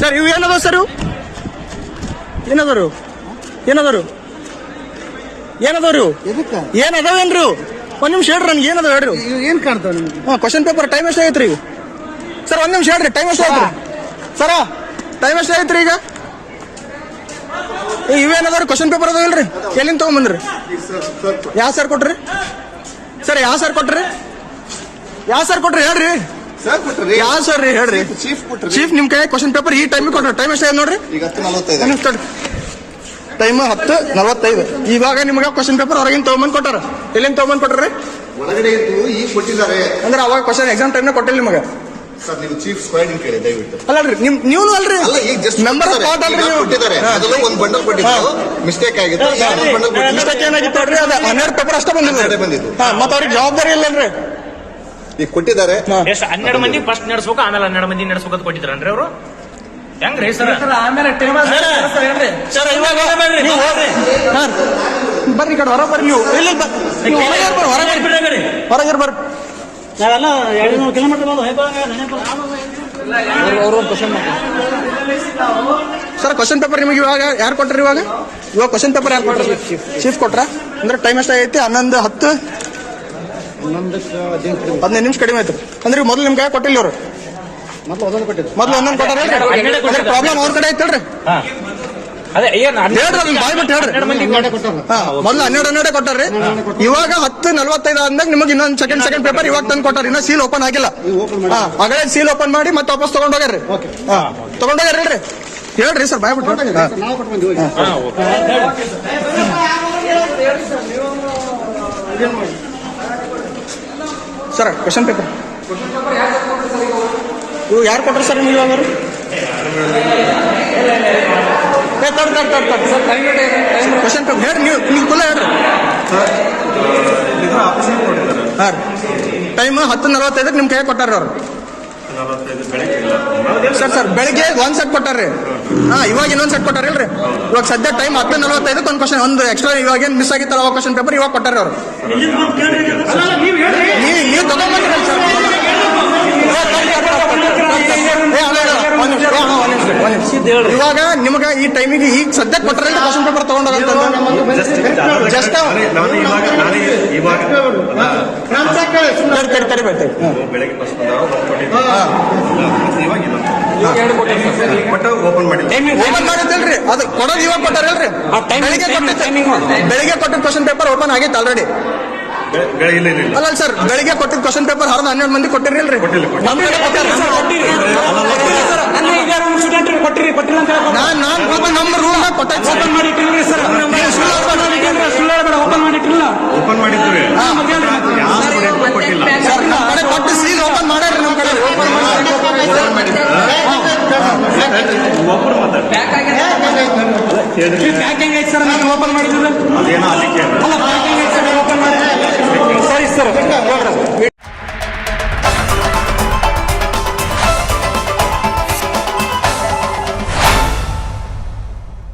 Sir ಇವು ಏನದ sir ಏನದರು ಏನದರು ಏನದವ್ರಿ ಏನ್ ಅದಾವೇನ್ರಿ? ಒಂದ್ ನಿಮಿಷ ಹೇಳ್ರಿ ನನ್ಗೆ ಏನದ ಹೇಳ್ರಿ ಏನ್ ಕಾಣ್ತಾವ ನಿಮ್ಗೆ? ಹಾ ಕ್ವಶನ್ ಪೇಪರ್ ಟೈಮ್ ಎಷ್ಟು ಆಗೈತ್ರಿ ಈಗ ಸರ್ ಒಂದ್ ನಿಮಿಷ ಹೇಳ್ರಿ ಟೈಮ್ ಎಷ್ಟು ಆಯ್ತ್ರಿ ಸರ ಟೈಮ್ ಎಷ್ಟು ಆಗೈತ್ರಿ ಈಗ? ಇವೇನದಾವ್ರಿ ಕ್ವಶನ್ ಪೇಪರ್ ಅದಾವ ಇಲ್ರಿ? ಎಲ್ಲಿಂದ ತಗೊಂಬಂದ್ರಿ? ಯಾವ ಸರ್ ಕೊಟ್ರಿ? ಸರ್ ಯಾವ ಸರ್ ಕೊಟ್ರಿ? ಯಾವ ಸರ್ ಕೊಟ್ರಿ? ಹೇಳ್ರಿ. ಸರ್ ಕೊಟ್ರಿ ಯಾವ ಸರ್ ರೀ ಹೇಳ್ರಿ? ಚೀಫ್ ಕೊಟ್ರಿ ಚೀಫ್ ನಿಮ್ ಕೈ ಕ್ವಶನ್ ಪೇಪರ್ ಈ ಟೈಮಿಗೆ ಕೊಟ್ರಿ. ಟೈಮ್ ಎಷ್ಟು ನೋಡ್ರಿ? ಈಗ ಹತ್ತು ನಲವತ್ತೈದು ಟೈಮ್ ಹತ್ತು ನಲವತ್ತೈದು. ಇವಾಗ ನಿಮ್ಗೆ ಕ್ವಶನ್ ಪೇಪರ್ ಹೊರಗಿನ ತಗೊಂಬಂದ್ ಕೊಟ್ಟಾರ? ಎಲ್ಲಿಂದ ತಗೊಂಬಂದ್ ಕೊಟ್ರಿ ಒಳಗಡೆ ಇದ್ದು ಈಗ ಕೊಟ್ಟಿದ್ದಾರೆ. ಅಂದ್ರೆ ಅವಾಗ ಕ್ವಶನ್ ಎಕ್ಸಾಮ್ ಟೈಮ್ನ ಕೊಟ್ಟಿಲ್ಲ ನಿಮಗೆ? ಸರ್ ನೀವು ಚೀಫ್ ಸ್ಕ್ವಾಡ್ ಕೇಳಿ ದಯವಿಟ್ಟು. ಅಲ್ಲಲ್ರಿ ನಿಮ್ ನೀವು ಅಲ್ರಿ. ಅಲ್ಲ ಈಗ ಜಸ್ಟ್ ಮೆಂಬರ್ ಸ್ಪಾಟ್ ಅಲ್ರಿ ನೀವು. ಕೊಟ್ಟಿದ್ದಾರೆ. ಅದೆಲ್ಲ ಒಂದ್ ಬಂಡಲ್ ಕೊಟ್ಟಿದ್ದು. ಮಿಸ್ಟೇಕ್ ಆಗಿತ್ತು. ಬಂಡಲ್ ಮಿಸ್ಟೇಕ್ ಏನಾಗಿತ್ತು ಹೇಳ್ರಿ ಅದು ಹನ್ನೆರಡು ಪೇಪರ್ ಅಷ್ಟೇ ಬಂದಿದೆ ಬಂದಿದ್ದು. ಹಾ ಮತ್ತೆ ಅವ್ರಿಗೆ ಜವಾಬ್ದಾರಿ ಇಲ್ಲನ್ರಿ ಈಗ ಕೊಟ್ಟಿದ್ದಾರೆ. ಎಷ್ಟು ಹನ್ನೆರಡು ಮಂದಿ ಫಸ್ಟ್ ನಡೆಸಬೇಕು ಆಮೇಲೆ ಹನ್ನೆರಡು ಮಂದಿ ನಡೆಸಬೇಕು ಅಂತ ಕೊಟ್ಟಿದ್ರನ್ರಿ ಅವರು? ಹೆಂಗ್ರಿ ಸರ್? ಆಮೇಲೆ ಟೈಮ್ ಸರ್ ಇವಾಗ ನೀವು ಹೋಗ್ರಿ ಹಾ ಬರ್ರಿ ಈ ಕಡೆ ಹೊರ ಬರ್ರಿ ನೀವು. ಇಲ್ಲಿ ಹೊರಗೆ ಬರ್ರಿ. ಹೊರಗೆ ಇರ್ಬರ್ರಿ ನಾವೆಲ್ಲ ಎರಡು ನೂರು ಕಿಲೋಮೀಟರ್ ಬಂದು ಸರ್ ಕ್ವಶನ್ ಪೇಪರ್ ನಿಮಗೆ ಇವಾಗ ಯಾರು ಕೊಟ್ರಿ ಇವಾಗ? ಇವಾಗ ಕ್ವಶನ್ ಪೇಪರ್ ಯಾರು ಕೊಟ್ರಿ? ಚೀಫ್ ಕೊಟ್ರ? ಅಂದ್ರೆ ಟೈಮ್ ಎಷ್ಟಾಗೈತಿ? ಹನ್ನೊಂದು ಹತ್ತು? ಹದಿನೈದು ನಿಮಿಷ ಕಡಿಮೆ ಆಯ್ತು. ಅಂದ್ರೆ ಮೊದಲು ನಿಮ್ಗೆ ಕೊಟ್ಟಿಲ್ಲ ಅವರು ಮೊದ್ಲು ಒಂದೊಂದು ಕೊಟ್ಟಿದ್ದು. ಮೊದಲು ಒಂದೊಂದು ಕೊಟ್ಟಾರ ಪ್ರಾಬ್ಲಮ್ ಅವ್ರ ಕಡೆ ಹಾ. ಮೊದಲು ಹನ್ನೆರಡು ಹನ್ನೆರಡು ಕೊಟ್ಟಾರ್ರಿ ಇವಾಗ ಹತ್ತು ನಲ್ವತ್ತೈದು ಅಂದಾಗ ನಿಮಗೆ ಇನ್ನೊಂದು ಸೆಕೆಂಡ್ ಸೆಕೆಂಡ್ ಪೇಪರ್ ಇವಾಗ ತಂದು ಕೊಟ್ಟಾರ. ಇನ್ನ ಸೀಲ್ ಓಪನ್ ಆಗಿಲ್ಲ. ಓಪನ್ ಮಾಡಿ. ಹಾ ಆಗಲೇ ಸೀಲ್ ಓಪನ್ ಮಾಡಿ ಮತ್ತೆ ವಾಪಸ್ ತಗೊಂಡೋಗ್ಯಾರ್ರಿ ಹಾ ತಗೊಂಡೋಗ್ಯಾರ ಹೇಳ್ರಿ. ಹೇಳ್ರಿ ಸರ್ ಬಾಯ್ ಬಿಟ್ಟು ಕ್ವಶನ್ ಪೇಪರ್ ಇವು ಯಾರು ಕೊಟ್ಟರು ಸರ್ ಯಾರು ಕೊಟ್ರು sir time time question paper ಹೇಳ್ರಿ ನೀವು ನೀವು ಕುಲ ಹೇಳ್ರಿ. ಹಾಂ. ಟೈಮ್ ಹತ್ತು ನಲವತ್ತೈದಕ್ಕೆ ನಿಮ್ಮ ಕೈ ಕೊಟ್ಟಾರ ಅವ್ರು. ಸರ್ ಸರ್ ಬೆಳಿಗ್ಗೆ ಒಂದ್ ಸೆಟ್ ಕೊಟ್ಟಾರ್ರಿ. ಹಾ ಇವಾಗ ಇನ್ನೊಂದ್ ಸೆಟ್ ಕೊಟ್ಟಾರ ಇಲ್ರಿ ಇವಾಗ ಸದ್ಯ ಟೈಮ್ ಹತ್ತು ನಲವತ್ತೈದಕ್ಕೆ ಒಂದು ಕ್ವಶನ್ ಒಂದು ಎಕ್ಸ್ಟ್ರಾ ಇವಾಗ ಏನ್ ಮಿಸ್ ಆಗಿತ್ತಲ್ಲ ಅವಾಗ ಕ್ವಶನ್ ಪೇಪರ್ ಇವಾಗ ಕೊಟ್ಟಾರ ಅವ್ರು. ನೀವು ನೀವು ತಗೊಂಡ್ಬಂದ್ರಿ ಸರ್. ಇವಾಗ ನಿಮಗೆ ಈ ಟೈಮಿಗೆ ಈಗ ಸದ್ಯಕ್ಕೆ ಕೊಟ್ಟರೆ ಕ್ವಶನ್ ಪೇಪರ್ ತಗೊಂಡೋಗಂತಂದ್ರೆ ಜಸ್ಟ್ ನಾನು ಇವಾಗ ನಾನೇ ಇವಾಗ ತಡಿ ತಡಿ ಬರ್ತೇವೆ ಬೆಳಗ್ಗೆ ಬಸ್ ಓಪನ್ ಮಾಡಿಲ್ಲ ಓಪನ್ ಮಾಡಿದ್ದಲ್ರಿ. ಅದು ಕೊಡೋದು ಇವಾಗ ಕೊಟ್ಟಾರಲ್ರಿ ಬೆಳಿಗ್ಗೆ ಕೊಟ್ಟಿದ್ದು ಕ್ವಶನ್ ಪೇಪರ್ ಓಪನ್ ಆಗಿತ್ತು ಆಲ್ರೆಡಿ ಅಲ್ಲ ಸರ್ ಬೆಳಿಗ್ಗೆ ಕೊಟ್ಟಿದ್ದ ಕ್ವಶನ್ ಪೇಪರ್ ಹರಿದ ಹನ್ನೆರಡು ಮಂದಿ ಕೊಟ್ಟಿರಲ್ರಿ ಕೊಟ್ಟಿಲ್ಲ, ಕೊಟ್ಟಿಲ್ಲ. ನಮ್ಮ ಕಡೆ ಕೊಟ್ಟಾರ ನಾನ್ ನಾನ್ ಪಾಪ ನಮ್ಮ ರೂಮ್ ಕೊಟ್ಟಾಯ್ತು ಓಪನ್ ಮಾಡಿ ಓಪನ್ ಮಾಡಿಟ್ಟಿಲ್ಲ ಓಪನ್ ಮಾಡಿದ್ವಿ ಯಾವ ಸ್ಟೂಡೆಂಟ್ ಕೊಟ್ಟಿಲ್ಲ ಸರ್ ನಮ್ಮ ಕಡೆ ಕೊಟ್ಟು ಸೀಲ್ ಓಪನ್ ಮಾಡ್ಯಾರ್ರಿ ನಮ್ಮ ಕಡೆ ಓಪನ್ ಒಬ್ಬರು ಮಾತಾಡಿ ಪ್ಯಾಕಿಂಗ್ ಐತೆ ಸರ್? ನಾನು ಓಪನ್ ಮಾಡಿದ್ರೆ ಅದೇನೋ ಅದಕ್ಕೆ ಅಲ್ಲ ಐತೆ ಸರ್? ಓಪನ್ ಮಾಡಿ ಸರಿ ಸರ್.